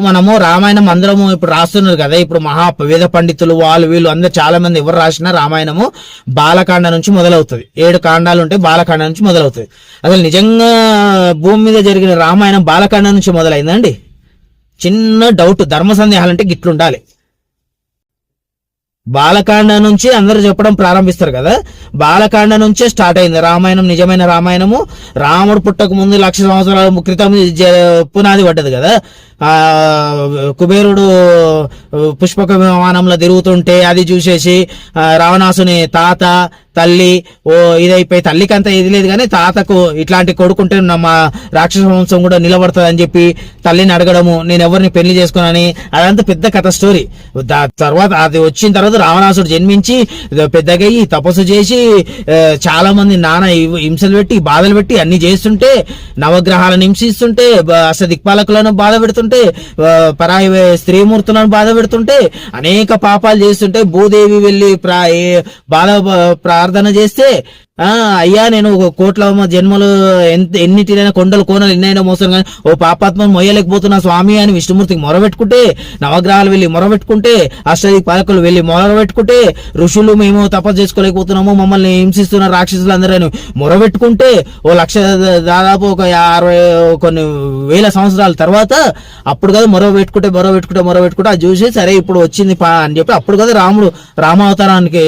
మనము రామాయణం అందరము ఇప్పుడు రాస్తున్నారు కదా. ఇప్పుడు మహా వేద పండితులు వాళ్ళు వీళ్ళు అందరు చాలా మంది ఎవరు రాసినా రామాయణము బాలకాండ నుంచి మొదలవుతుంది. ఏడు కాండాలు ఉంటే బాలకాండ నుంచి మొదలవుతుంది. అసలు నిజంగా భూమి మీద జరిగిన రామాయణం బాలకాండ నుంచి మొదలైందండి చిన్న డౌట్ ధర్మ సందేహాలు అంటే గిట్లుండాలి. బాలకాండ నుంచి అందరూ చెప్పడం ప్రారంభిస్తారు కదా. బాలకాండ నుంచే స్టార్ట్ అయింది. రామాయణం నిజమైన రామాయణము. రాముడు పుట్టక ముందు లక్ష సంవత్సరాల క్రితం జ- పునాది పడ్డది కదా. కుబేరుడు పుష్పక విమానంలో తిరుగుతుంటే అది చూసేసి రావణాసుని తాత తల్లి ఓ ఇదైపోయి తల్లికి అంత ఇది లేదు కానీ తాతకు ఇట్లాంటి కొడుకుంటే మా రాక్షస వంశం కూడా నిలబడుతుంది అని చెప్పి తల్లిని అడగడము నేను ఎవరిని పెళ్ళి చేసుకున్నాని అదంతా పెద్ద కథ స్టోరీ. దా తర్వాత అది వచ్చిన తర్వాత రావణాసుడు జన్మించి పెద్దగయ్యి తపస్సు చేసి చాలా మంది నాన్న హింసలు పెట్టి బాధలు పెట్టి అన్ని చేస్తుంటే నవగ్రహాలను హింసిస్తుంటే అసలు దిక్పాలకులను బాధ పెడుతుంటే పెడుతుంటే పరాయి స్త్రీమూర్తులను బాధ పెడుతుంటే అనేక పాపాలు చేస్తుంటే భూదేవి వెళ్ళి ప్రా బాధ ప్రార్థన చేస్తే అయ్యా నేను ఒక కోట్ల జన్మలు ఎంత ఎన్నిటినైనా కొండలు కోనలు ఎన్నైనా మోసాను కానీ ఓ పాపాత్మను మొయ్యలేకపోతున్నా స్వామి అని విష్ణుమూర్తికి మొరబెట్టుకుంటే నవగ్రహాలు వెళ్ళి మొరబెట్టుకుంటే అష్టది పాలకులు వెళ్ళి మొరబెట్టుకుంటే ఋషులు మేము తపస్సు చేసుకోలేకపోతున్నాము మమ్మల్ని హింసిస్తున్న రాక్షసులు అందరూ మొరబెట్టుకుంటే ఓ లక్ష దాదాపు ఒక అరవై కొన్ని వేల సంవత్సరాల తర్వాత అప్పుడు కదా మొరవ పెట్టుకుంటే మొరవ పెట్టుకుంటే మొరవ పెట్టుకుంటే అది చూసి సరే ఇప్పుడు వచ్చింది పా అని చెప్పి అప్పుడు కదా రాముడు రామావతారానికి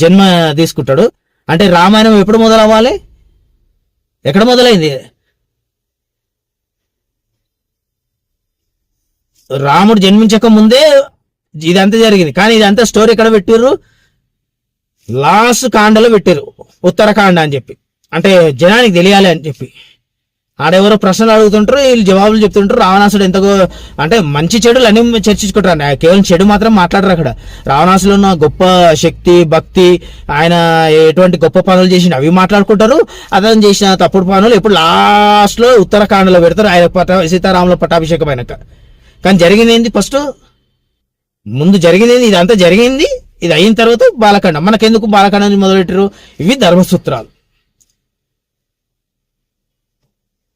జన్మ తీసుకుంటాడు. అంటే రామాయణం ఎప్పుడు మొదలవ్వాలి? ఎక్కడ మొదలైంది? రాముడు జన్మించక ముందే ఇదంతా జరిగింది. కానీ ఇదంతా స్టోరీ ఎక్కడ పెట్టారు లాస్ట్ కాండలో పెట్టారు ఉత్తరకాండ అని చెప్పి. అంటే జనానికి తెలియాలి అని చెప్పి. ఆడెవరో ప్రశ్నలు అడుగుతుంటారు వీళ్ళు జవాబులు చెప్తుంటారు. రావణాసుడు ఎంతగో అంటే మంచి చెడులు అన్ని చర్చించుకుంటారు. కేవలం చెడు మాత్రం మాట్లాడరు అక్కడ. రావణాసులో ఉన్న గొప్ప శక్తి భక్తి ఆయన ఎటువంటి గొప్ప పనులు చేసిన అవి మాట్లాడుకుంటారు. అతను చేసిన తప్పుడు పనులు ఇప్పుడు లాస్ట్లో ఉత్తరాఖండ్లో పెడతారు ఆయన పట సీతారాముల పట్టాభిషేకం అయినాక కానీ జరిగింది ఏంది ఫస్ట్ ముందు జరిగింది ఇదంతా జరిగింది. ఇది అయిన తర్వాత బాలకాండం మనకెందుకు బాలకాండం మొదలెట్టారు? ఇవి ధర్మసూత్రాలు.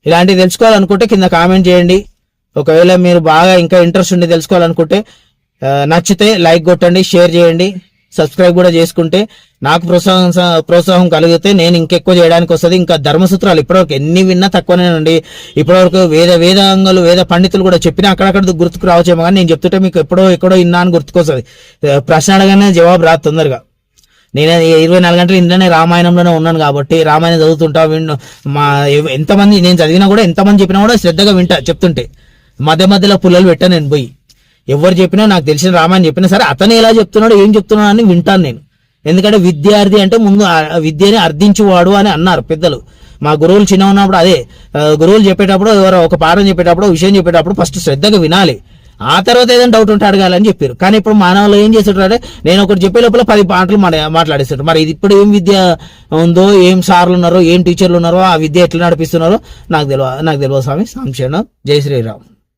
ఇలాంటివి తెలుసుకోవాలనుకుంటే కింద కామెంట్ చేయండి. ఒకవేళ మీరు బాగా ఇంకా ఇంట్రెస్ట్ ఉండి తెలుసుకోవాలనుకుంటే నచ్చితే లైక్ కొట్టండి షేర్ చేయండి సబ్స్క్రైబ్ కూడా చేసుకుంటే నాకు ప్రోత్సాహం స- ప్రోత్సాహం కలిగితే నేను ఇంకెక్కువ చేయడానికి వస్తుంది. ఇంకా ధర్మసూత్రాలు ఇప్పటివరకు ఎన్ని విన్నా తక్కువనేనండి ఇప్పటివరకు వేద వేదాంగాలు వేద పండితులు కూడా చెప్పినా అక్కడక్కడ గుర్తుకు రావచ్చేమో కానీ నేను చెప్తుంటే మీకు ఎప్పుడో ఎక్కడో ఇన్నా అని గుర్తుకొస్తుంది. ప్రశ్న అడగానే జవాబు రాదు తొందరగా. నేను ఇరవై నాలుగు గంటలు ఇంట్లోనే రామాయణంలోనే ఉన్నాను కాబట్టి రామాయణం చదువుతుంటా విన్ మా ఎంతమంది నేను చదివినా కూడా ఎంతమంది చెప్పినా కూడా శ్రద్ధగా వింటా చెప్తుంటే. మధ్య మధ్యలో పుల్లలు పెట్టా నేను పోయి. ఎవరు చెప్పినా నాకు తెలిసిన రామాయణం చెప్పినా సరే అతను ఎలా చెప్తున్నాడు ఏం చెప్తున్నాడు అని వింటాను నేను. ఎందుకంటే విద్యార్థి అంటే ముందు ఆ విద్యని అర్థించువాడు అని అన్నారు పెద్దలు. మా గురువులు చిన్న ఉన్నప్పుడు అదే గురువులు చెప్పేటప్పుడు ఎవరో ఒక పాఠం చెప్పేటప్పుడు విషయం చెప్పేటప్పుడు ఫస్ట్ శ్రద్ధగా వినాలి. ఆ తర్వాత ఏదైనా డౌట్ ఉంటే అడగాలని చెప్పారు. కానీ ఇప్పుడు మానవులు ఏం చేస్తుంటారంటే నేను ఒకటి చెప్పే లోపల పది పాటలు మాట్లాడేసాడు మరి ఇది ఇప్పుడు ఏం విద్య ఉందో ఏం సార్లు ఉన్నారో ఏం టీచర్లు ఉన్నారో ఆ విద్య ఎట్లా నడిపిస్తున్నారో నాకు తెలియ నాకు తెలియదు స్వామి. సంశయం. జై శ్రీరామ్.